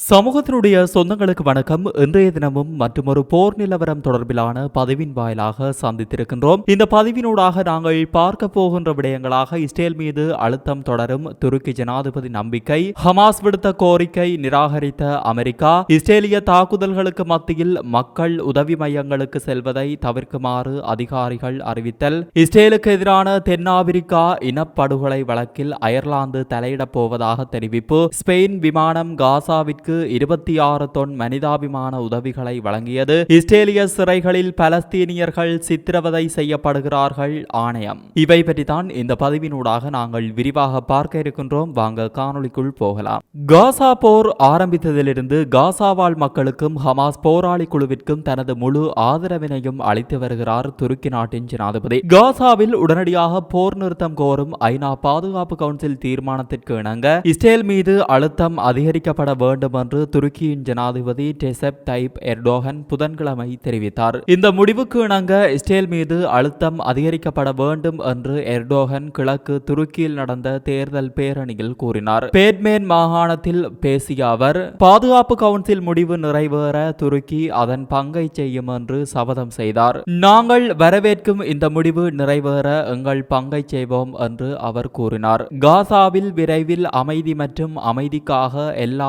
சமூகத்தினுடைய சொந்தங்களுக்கு வணக்கம். இன்றைய தினமும் மற்றொரு போர் நிலவரம் தொடர்பிலான பதிவின் வாயிலாக சந்தித்திருக்கின்றோம். இந்த பதிவினூடாக நாங்கள் பார்க்க போகின்ற விடயங்களாக இஸ்ரேல் மீது அழுத்தம் தொடரும் துருக்கி ஜனாதிபதி நம்பிக்கை ஹமாஸ் விடுத்த கோரிக்கை நிராகரித்த அமெரிக்கா இஸ்ரேலிய தாக்குதல்களுக்கு மத்தியில் மக்கள் உதவி மையங்களுக்கு செல்வதை தவிர்க்குமாறு அதிகாரிகள் அறிவித்தல் இஸ்ரேலுக்கு எதிரான தென்னாப்பிரிக்கா இனப்படுகொலை வழக்கில் அயர்லாந்து தலையிடப் போவதாக தெரிவிப்பு ஸ்பெயின் விமானம் காசாவிற்கு இருபத்தி ஆறு தொன் மனிதாபிமான உதவிகளை வழங்கியது. இஸ்ரேலிய சிறைகளில் பலஸ்தீனியர்கள் சித்திரவதை செய்யப்படுகிறார்கள் ஆணையம். இவை பற்றி தான் இந்த பதிவினூடாக நாங்கள் விரிவாக பார்க்க இருக்கின்றோம். வாங்க காணொலிக்குள் போகலாம். காசா போர் ஆரம்பித்ததிலிருந்து காசாவால் மக்களுக்கும் ஹமாஸ் போராளி குழுவிற்கும் தனது முழு ஆதரவினையும் அளித்து வருகிறார் துருக்கி நாட்டின் ஜனாதிபதி. காசாவில் உடனடியாக போர் நிறுத்தம் கோரும் ஐநா பாதுகாப்பு கவுன்சில் தீர்மானத்திற்கு இணங்க இஸ்ரேல் மீது அழுத்தம் அதிகரிக்கப்பட வேண்டும் என்று துருக்கியின் ஜனாதிபதி டெசப் தைப் எர்டோகன் புதன்கிழமை தெரிவித்தார். இந்த முடிவுக்கு இணங்க இஸ்ரேல் மீது அழுத்தம் அதிகரிக்கப்பட வேண்டும் என்று எர்டோகன் கிழக்கு துருக்கியில் நடந்த தேர்தல் பேரணியில் கூறினார். பேட்மேன் மாகாணத்தில் பேசிய அவர் பாதுகாப்பு கவுன்சில் முடிவு நிறைவேற துருக்கி அதன் பங்கை செய்யும் என்று சபதம் செய்தார். நாங்கள் வரவேற்கும் இந்த முடிவு நிறைவேற எங்கள் பங்கை செய்வோம் என்று அவர் கூறினார். காசாவில் விரைவில் அமைதி மற்றும் அமைதிக்காக எல்லா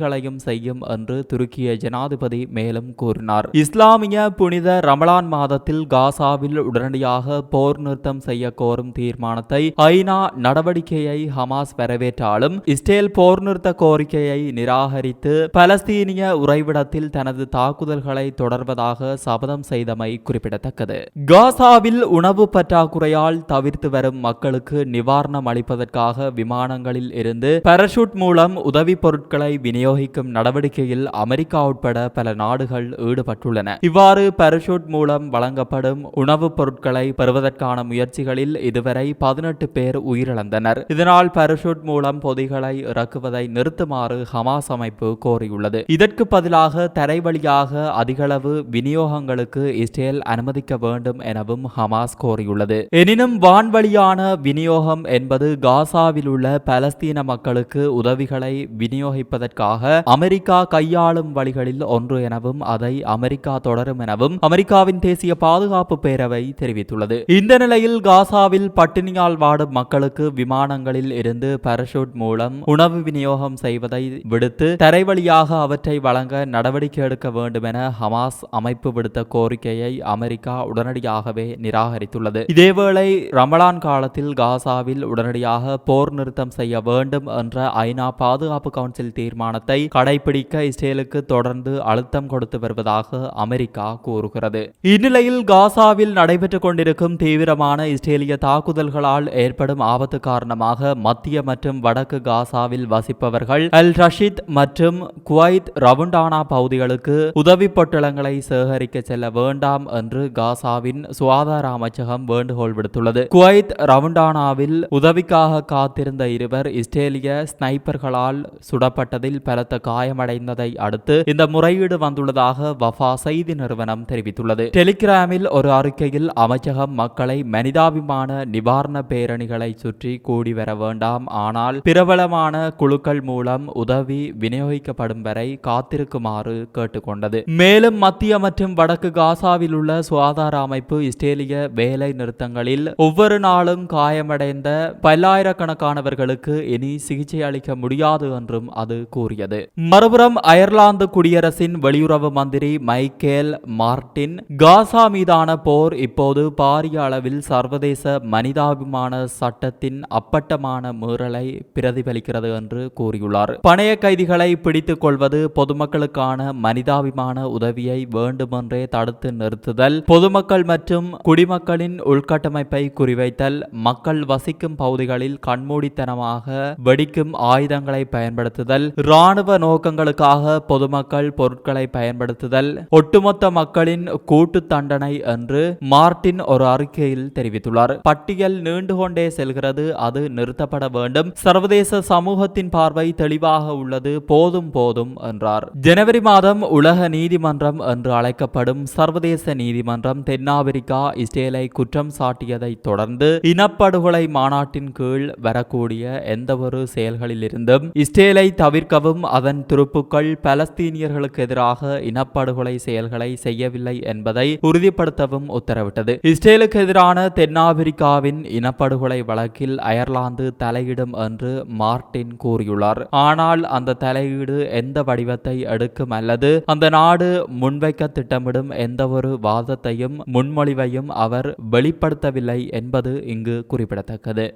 முயற்சிகளையும் செய்யும் என்று துருக்கிய ஜனாதிபதி மேலும் கூறினார். இஸ்லாமிய புனித ரமலான் மாதத்தில் காசாவில் உடனடியாக போர் நிறுத்தம் செய்ய கோரும் தீர்மானத்தை ஐநா நடவடிக்கையை ஹமாஸ் வரவேற்றாலும் இஸ்ரேல் போர் நிறுத்த கோரிக்கையை நிராகரித்து பலஸ்தீனிய உறைவிடத்தில் தனது தாக்குதல்களை தொடர்வதாக சபதம் செய்தமை குறிப்பிடத்தக்கது. காசாவில் உணவு பற்றாக்குறையால் தவிர்த்து வரும் மக்களுக்கு நிவாரணம் அளிப்பதற்காக விமானங்களில் இருந்து பாராசூட் மூலம் உதவிப் பொருட்களை பிரயோகிக்கும் நடவடிக்கையில் அமெரிக்கா உட்பட பல நாடுகள் ஈடுபட்டுள்ளன. இவ்வாறு பரஷூட் மூலம் வழங்கப்படும் உணவுப் பொருட்களை பெறுவதற்கான முயற்சிகளில் இதுவரை பதினெட்டு பேர் உயிரிழந்தனர். இதனால் பரஷூட் மூலம் பொதிகளை இறக்குவதை நிறுத்துமாறு ஹமாஸ் அமைப்பு கோரியுள்ளது. இதற்கு பதிலாக தரை வழியாக அதிகளவு விநியோகங்களுக்கு இஸ்ரேல் அனுமதிக்க வேண்டும் எனவும் ஹமாஸ் கோரியுள்ளது. எனினும் வான்வழியான விநியோகம் என்பது காசாவில் உள்ள பலஸ்தீன மக்களுக்கு உதவிகளை விநியோகிப்பதற்காக குறிப்பாக அமெரிக்கா கையாளும் வழிகளில் ஒன்று எனவும் அதை அமெரிக்கா தொடரும் எனவும் அமெரிக்காவின் தேசிய பாதுகாப்பு பேரவை தெரிவித்துள்ளது. இந்த நிலையில் காசாவில் பட்டினியால் வாடும் மக்களுக்கு விமானங்களில் இருந்து பாராசூட் மூலம் உணவு விநியோகம் செய்வதை விடுத்து தரை வழியாக அவற்றை வழங்க நடவடிக்கை எடுக்க வேண்டும் என ஹமாஸ் அமைப்பு விடுத்த கோரிக்கையை அமெரிக்கா உடனடியாகவே நிராகரித்துள்ளது. இதேவேளை ரமலான் காலத்தில் காசாவில் உடனடியாக போர் நிறுத்தம் செய்ய வேண்டும் என்ற ஐநா பாதுகாப்பு கவுன்சில் தீர்மானத்தை கடைபிடிக்க இஸ்ரேலுக்கு தொடர்ந்து அழுத்தம் கொடுத்து வருவதாக அமெரிக்கா கூறுகிறது. இந்நிலையில் காசாவில் நடைபெற்றுக் கொண்டிருக்கும் தீவிரமான இஸ்ரேலிய தாக்குதல்களால் ஏற்படும் ஆபத்து காரணமாக மத்திய மற்றும் வடக்கு காசாவில் வசிப்பவர்கள் அல் ரஷீத் மற்றும் குவைத் ரவுண்டானா பகுதிகளுக்கு உதவி பொட்டலங்களை சேகரிக்க செல்ல வேண்டாம் என்று காசாவின் சுகாதார அமைச்சகம் வேண்டுகோள் விடுத்துள்ளது. குவைத் ரவுண்டானாவில் உதவிக்காக காத்திருந்த இருவர் இஸ்ரேலிய ஸ்னைப்பர்களால் சுடப்பட்டதில் பல பலத்த காயமடைந்ததை அடுத்து இந்த முறையீடு வந்துள்ளதாக வஃபா செய்தி நிறுவனம் தெரிவித்துள்ளது. டெலிகிராமில் ஒரு அறிக்கையில் அமைச்சகம் மக்களை மனிதாபிமான நிவாரண பேரணிகளை சுற்றி கூடி வர வேண்டாம். ஆனால் பிரபலமான குழுக்கள் மூலம் உதவி விநியோகிக்கப்படும் வரை காத்திருக்குமாறு கேட்டுக்கொண்டது. மேலும் மத்திய மற்றும் வடக்கு காசாவில் உள்ள சுகாதார அமைப்பு இஸ்ரேலிய வேலை நிறுத்தங்களில் ஒவ்வொரு நாளும் காயமடைந்த பல்லாயிரக்கணக்கானவர்களுக்கு இனி சிகிச்சை அளிக்க முடியாது என்றும் அது கூறியது. மறுபுறம் அயர்லாந்து குடியரசின் வெளியுறவு மந்திரி மைக்கேல் மார்டின் காசா மீதான போர் இப்போது பாரிய அளவில் சர்வதேச மனிதாபிமான சட்டத்தின் அப்பட்டமான மீறலை பிரதிபலிக்கிறது என்று கூறியுள்ளார். பணைய கைதிகளை பிடித்துக் கொள்வது பொதுமக்களுக்கான மனிதாபிமான உதவியை வேண்டுமென்றே தடுத்து நிறுத்துதல் பொதுமக்கள் மற்றும் குடிமக்களின் உள்கட்டமைப்பை குறிவைத்தல் மக்கள் வசிக்கும் பகுதிகளில் கண்மூடித்தனமாக வெடிக்கும் ஆயுதங்களை பயன்படுத்துதல் இராணுவ இராணுவ நோக்கங்களுக்காக பொதுமக்கள் பொருட்களை பயன்படுத்துதல் ஒட்டுமொத்த மக்களின் கூட்டு தண்டனை என்று மார்டின் ஒரு அறிக்கையில் தெரிவித்துள்ளார். பட்டியல் நீண்டு கொண்டே செல்கிறது அது நிறுத்தப்பட வேண்டும். சர்வதேச சமூகத்தின் பார்வை தெளிவாக உள்ளது போதும் போதும் என்றார். ஜனவரி மாதம் உலக நீதிமன்றம் என்று அழைக்கப்படும் சர்வதேச நீதிமன்றம் தென்னாப்பிரிக்கா இஸ்ரேலை குற்றம் சாட்டியதை தொடர்ந்து இனப்படுகொலை மாநாட்டின் கீழ் வரக்கூடிய எந்தவொரு செயல்களிலிருந்தும் இஸ்ரேலை தவிர்க்கவும் அதன் துருப்புக்கள் பலஸ்தீனியர்களுக்கு எதிராக இனப்படுகொலை செயல்களை செய்யவில்லை என்பதை உறுதிப்படுத்தவும் உத்தரவிட்டது. இஸ்ரேலுக்கு எதிரான தென்னாப்பிரிக்காவின் இனப்படுகொலை வழக்கில் அயர்லாந்து தலையிடும் என்று மார்டின் கூறியுள்ளார். ஆனால் அந்த தலையீடு எந்த வடிவத்தை எடுக்கும் அல்லது அந்த நாடு முன்வைக்க திட்டமிடும் எந்தவொரு வாதத்தையும் முன்மொழிவையும் அவர் வெளிப்படுத்தவில்லை என்பது இங்கு குறிப்பிடத்தக்கது.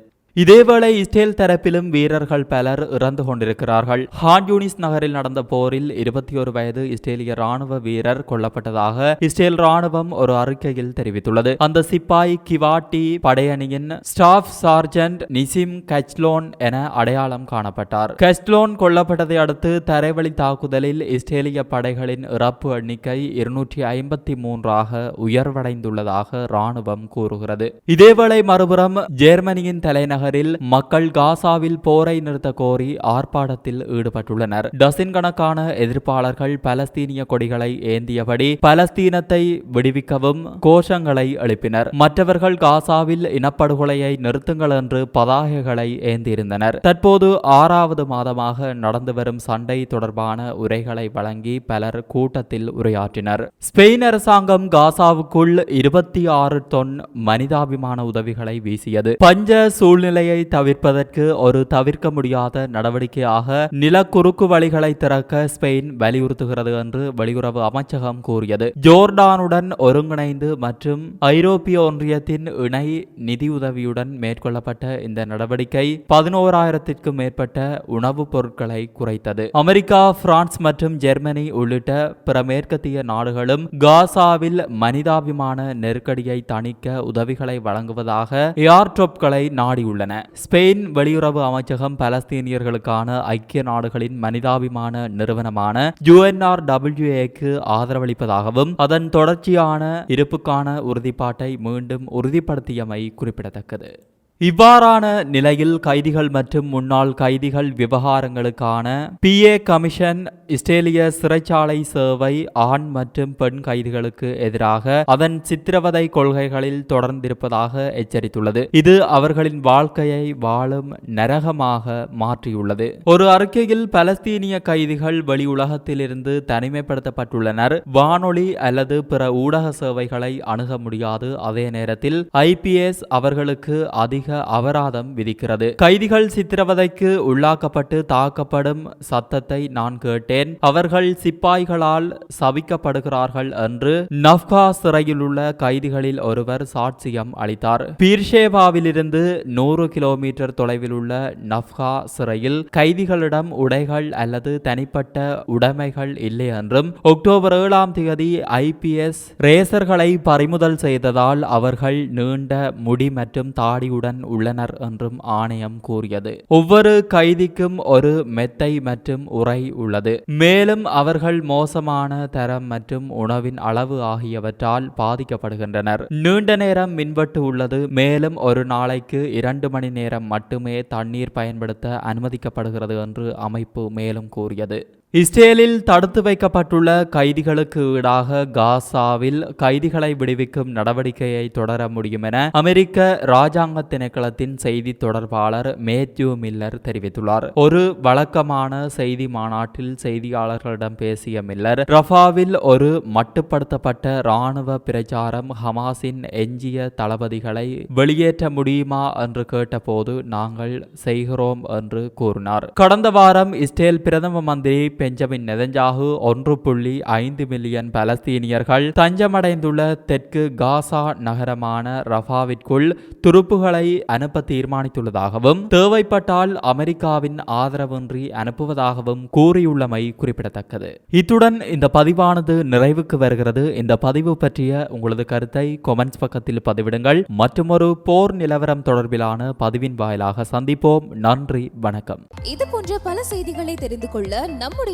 இதேவேளை இஸ்ரேல் தரப்பிலும் வீரர்கள் பலர் இறந்து கொண்டிருக்கிறார்கள். ஹான் யூனிஸ் நகரில் நடந்த போரில் இருபத்தி ஒரு வயது இஸ்ரேலிய ராணுவ வீரர் கொல்லப்பட்டதாக இஸ்ரேல் ராணுவம் ஒரு அறிக்கையில் தெரிவித்துள்ளது. அந்த சிப்பாய் கிவாட்டி படையணியின் ஸ்டாஃப் சார்ஜென்ட் நிசிம் கச்லோன் என அடையாளம் காணப்பட்டார். கச்லோன் கொல்லப்பட்டதை அடுத்து தரைவழி தாக்குதலில் இஸ்ரேலிய படைகளின் இறப்பு எண்ணிக்கை இருநூற்றி ஐம்பத்தி மூன்றாக உயர்வடைந்துள்ளதாக ராணுவம் கூறுகிறது. இதேவேளை மறுபுறம் ஜெர்மனியின் தலைநகர் நகரில் மக்கள் காசாவில் போரை நிறுத்த கோரி ஆர்ப்பாட்டத்தில் ஈடுபட்டுள்ளனர். டசின் கணக்கான எதிர்ப்பாளர்கள் பலஸ்தீனிய கொடிகளை ஏந்தியபடி பலஸ்தீனத்தை விடுவிக்கவும் கோஷங்களை எழுப்பினர். மற்றவர்கள் காசாவில் இனப்படுகொலையை நிறுத்துங்கள் என்று பதாகைகளை ஏந்தியிருந்தனர் தற்போது ஆறாவது மாதமாக நடந்து வரும் சண்டை தொடர்பான உரைகளை வழங்கி பலர் கூட்டத்தில் உரையாற்றினர். ஸ்பெயின் அரசாங்கம் காசாவுக்குள் இருபத்தி ஆறு தொன் மனிதாபிமான உதவிகளை வீசியது. பஞ்ச சூழ்நிலை சூழ்நிலையை தவிர்ப்பதற்கு ஒரு தவிர்க்க முடியாத நடவடிக்கையாக நில குறுக்கு வழிகளை திறக்க ஸ்பெயின் வலியுறுத்துகிறது என்று வெளியுறவு அமைச்சகம் கூறியது. ஜோர்டானுடன் ஒருங்கிணைந்து மற்றும் ஐரோப்பிய ஒன்றியத்தின் இணை நிதியுதவியுடன் மேற்கொள்ளப்பட்ட இந்த நடவடிக்கை பதினோராயிரத்திற்கும் மேற்பட்ட உணவுப் பொருட்களை குறைத்தது. அமெரிக்கா பிரான்ஸ் மற்றும் ஜெர்மனி உள்ளிட்ட பிற மேற்கத்திய நாடுகளும் காசாவில் மனிதாபிமான நெருக்கடியை தணிக்க உதவிகளை வழங்குவதாக ஏர்ட்ரோப்களை நாடியுள்ளன. உள்ளன ஸ்பெயின் வெளியுறவு அமைச்சகம் பலஸ்தீனியர்களுக்கான ஐக்கிய நாடுகளின் மனிதாபிமான நிறுவனமான யுஎன்ஆர் டபிள்யூஏக்கு ஆதரவளிப்பதாகவும் அதன் தொடர்ச்சியான இருப்புக்கான உறுதிப்பாட்டை மீண்டும் உறுதிப்படுத்தியமை குறிப்பிடத்தக்கது. இவ்வாறான நிலையில் கைதிகள் மற்றும் முன்னாள் கைதிகள் விவகாரங்களுக்கான பி ஏ கமிஷன் இஸ்ரேலிய சிறைச்சாலை சேவை ஆண் மற்றும் பெண் கைதிகளுக்கு எதிராக அதன் சித்திரவதை கொள்கைகளில் தொடர்ந்திருப்பதாக எச்சரித்துள்ளது. இது அவர்களின் வாழ்க்கையை வாழும் நரகமாக மாற்றியுள்ளது. ஒரு அறிக்கையில் பலஸ்தீனிய கைதிகள் வெளி உலகத்திலிருந்து தனிமைப்படுத்தப்பட்டுள்ளனர். வானொலி அல்லது பிற ஊடக சேவைகளை அணுக முடியாது. அதே நேரத்தில் ஐபிஎஸ் அவர்களுக்கு அதிக அபராதம் விதிக்கிறது. கைதிகள் சித்திரவதைக்கு உள்ளாக்கப்பட்டு தாக்கப்படும் சத்தத்தை நான் கேட்டேன். அவர்கள் சிப்பாய்களால் சபிக்கப்படுகிறார்கள் என்று நப்கா சிறையில் உள்ள கைதிகளில் ஒருவர் சாட்சியம் அளித்தார். பீர்ஷேவாவிலிருந்து நூறு கிலோமீட்டர் தொலைவில் உள்ள நப்கா சிறையில் கைதிகளிடம் உடைகள் அல்லது தனிப்பட்ட உடைமைகள் இல்லை என்றும் அக்டோபர் ஏழாம் தேதி ஐபிஎஸ் ரேசர்களை பறிமுதல் செய்ததால் அவர்கள் நீண்ட முடி மற்றும் தாடியுடன் உள்ளனர் என்றும் ஆணையம் கூறியது. ஒவ்வொரு கைதிக்கும் ஒரு மெத்தை மற்றும் உரை உள்ளது. மேலும் அவர்கள் மோசமான தரம் மற்றும் உணவின் அளவு ஆகியவற்றால் பாதிக்கப்படுகின்றனர். நீண்ட நேரம் மின்வெட்டு உள்ளது. மேலும் ஒரு நாளைக்கு இரண்டு மணி நேரம் மட்டுமே தண்ணீர் பயன்படுத்த அனுமதிக்கப்படுகிறது என்று அமைப்பு மேலும் கூறியது. இஸ்ரேலில் தடுத்து வைக்கப்பட்டுள்ள கைதிகளுக்கு ஈடாக காசாவில் கைதிகளை விடுவிக்கும் நடவடிக்கையை தொடர முடியும் என அமெரிக்க ராஜாங்க திணைக்களத்தின் செய்தி தொடர்பாளர் மேத்யூ மில்லர் தெரிவித்துள்ளார். ஒரு வழக்கமான செய்தி மாநாட்டில் செய்தியாளர்களிடம் பேசிய மில்லர் ரஃபாவில் ஒரு மட்டுப்படுத்தப்பட்ட இராணுவ பிரச்சாரம் ஹமாஸின் எஞ்சிய தளபதிகளை வெளியேற்ற முடியுமா என்று கேட்டபோது நாங்கள் செய்கிறோம் என்று கூறினார். கடந்த வாரம் இஸ்ரேல் பிரதம மந்திரி பெஞ்சமின் நெதஞ்சாகு ஒன்று புள்ளி ஐந்து மில்லியன் பலஸ்தீனியர்கள் தஞ்சமடைந்துள்ள தெற்கு காசா நகரமான ரஃபாவிற்குள் துருப்புகளை அனுப்ப தீர்மானித்துள்ளதாகவும் தேவைப்பட்டால் அமெரிக்காவின் ஆதரவின்றி அனுப்புவதாகவும் கூறியுள்ளமை குறிப்பிடத்தக்கது. இத்துடன் இந்த பதிவானது நிறைவுக்கு வருகிறது. இந்த பதிவு பற்றிய உங்களது கருத்தை கொமெண்ட்ஸ் பக்கத்தில் பதிவிடுங்கள். மற்றொரு போர் நிலவரம் தொடர்பிலான பதிவின் வாயிலாக சந்திப்போம். நன்றி வணக்கம். இது போன்ற பல செய்திகளை தெரிந்து கொள்ள நம்முடைய